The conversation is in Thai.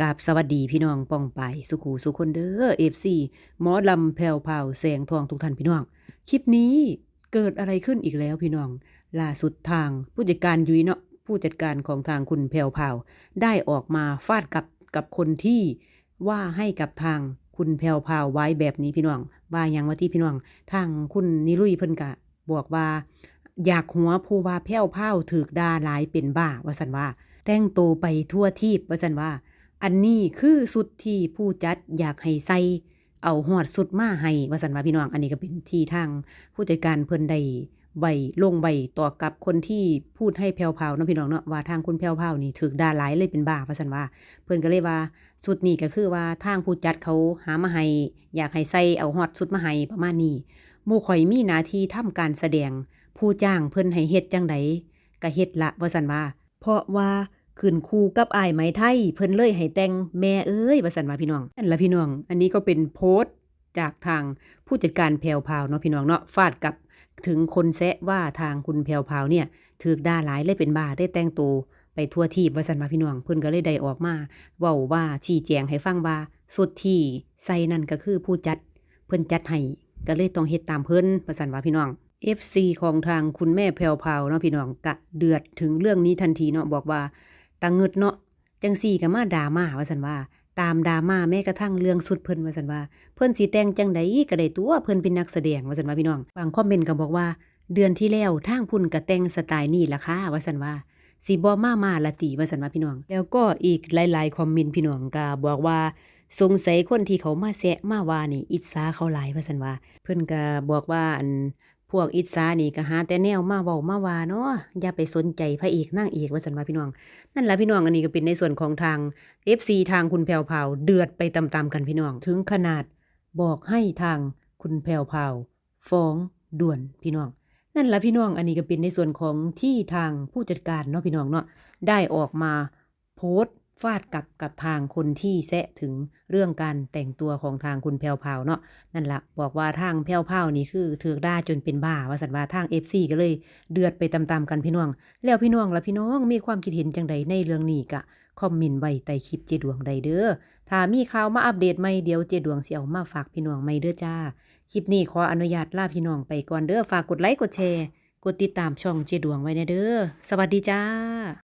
กาบสวัสดีพี่น้องป้องไปสุขูสุคนเด้อเอฟซีหมอลำแผ่วเผาแสงทองทุกท่านพี่น้อง คลิปนี้เกิดอะไรขึ้นอีกแล้วพี่น้อง ล่าสุดทางผู้จัดการยุ้ยเนาะผู้จัดการของทางคุณแผ่วเผาได้ออกมาฟาดกับกับคนที่ว่าให้กับทางคุณแผ่วเผาไว้แบบนี้พี่น้องว่าอย่างว่าที่พี่น้อง ทางคุณนิรุยเพิ่นกะบอกว่า อยากหัวผู้ว่าแผ่วเผาถือดาหลายเป็นบ้าว่าสันว่า แต่งโตไปทั่วทีปว่าสันว่า อันนี้คือสุดที่ผู้จัดอยากให้ใส่เอาหอดสุดมาให้ว่าสันว่าพี่น้อง อันนี้ก็เป็นที่ทางผู้จัดการเพิ่นได้ไว้ลงไว้ต่อกับคนที่พูดให้แผวเผาเนาะพี่น้องเนาะว่าทางคุณแผวเผานี่ถือกดาหลายเลยเป็นบ้าว่าสันว่า เพิ่นก็เลยว่าสุดนี้ก็คือว่าทางผู้จัดเขาหามาให้อยากให้ใส่เอาฮอดสุดมาให้ประมาณนี้หมู่ข่อยมีหน้าที่ทำการแสดง ผู้จ้างเพิ่นให้เฮ็ดจังใดก็เฮ็ดละว่าซั่นว่า เพราะว่า ขึ้นคู่กับอ้ายไหมไทย เพิ่นเลยให้แต่งแม่เอ้ยว่าซั่นว่าพี่น้องนั่นละพี่น้อง อันนี้ก็เป็นโพสต์จากทางผู้จัดการแพรวพาวเนาะพี่น้องเนาะฟาดกับถึงคนแซะว่าทางคุณแพรวพาวเนี่ยถูกด่าหลายเลยเป็นบ้าได้แต่งตัวไปทั่วทีบว่าซั่นว่าพี่น้อง เพิ่นก็เลยได้ออกมาเว้าว่าชี้แจงให้ฟังว่าสุดที่ใส่นั่นก็คือผู้จัดเพิ่นจัดให้ก็เลยต้องเฮ็ดตามเพิ่นว่าซั่นว่าพี่น้อง FC ของทางคุณแม่แพรวพาวเนาะพี่น้องกะเดือดถึงเรื่องนี้ทันทีเนาะบอกว่า ตาเงิดเนาะจังซี่ก็มาดราม่าว่าซั่นว่า ตามดราม่าแม้กระทั่งเรื่องสุดเพิ่นว่าซั่นว่า เพิ่นสิแตงจังใดก็ได้ตัวเพิ่นเป็นนักแสดงว่าซั่นว่าพี่น้องบางคอมเมนต์ก็บอกว่า เดือนที่แล้วทางพุ่นก็แต่งสไตล์นี้ล่ะค่ะว่าซั่นว่าสิบ่มามาละติว่าซั่นว่าพี่น้อง แล้วก็อีกหลายๆคอมเมนต์พี่น้องก็บอกว่าสงสัยคนที่เขามาแซะมาว่านี่อิจฉาเขาหลายว่าซั่นว่า เพิ่นก็บอกว่าอัน พวกอิจฉานี่ก็หาแต่แนวมาเว้ามาว่าเนาะอย่าไปสนใจพระเอกนางเอกว่าซั่นว่าพี่น้อง นั่นแหละพี่น้องอันนี้ก็เป็นในส่วนของทาง FC ทางคุณแพวพราเดือดไปตามๆกันพี่น้อง ถึงขนาดบอกให้ทางคุณแพวพราฟ้องด่วนพี่น้อง นั่นแหละพี่น้องอันนี้ก็เป็นในส่วนของที่ทางผู้จัดการเนาะพี่น้องเนาะได้ออกมาโพสต์ ฟาดกับกับทางคนที่แซะถึงเรื่องการแต่งตัวของทางคุณแพวพราวเนาะนั่นละบอกว่าทางแพวพราวนี่คือถือได่าจนเป็นบ้าว่าสันว่าทาง FC ก็เลย เดือดไปตามๆกันพี่น้อง แล้วพี่น้องละพี่น้องมีความคิดเห็นจังใดในเรื่องนี้กะคอมเมนต์ไว้ใต้คลิปเจดวงใดเด้อถ้ามีข่าวมาอัปเดตใหม่เดี๋ยวเจดวงเสิเอามาฝากพี่น้องใหม่เด้อจ้าคลิปนี้ขออนุญาตลาพี่น้องไปก่อนเด้อฝากกดไลค์กดแชร์กดติดตามช่องเจดวงไว้นะเด้อสวัสดีจ้า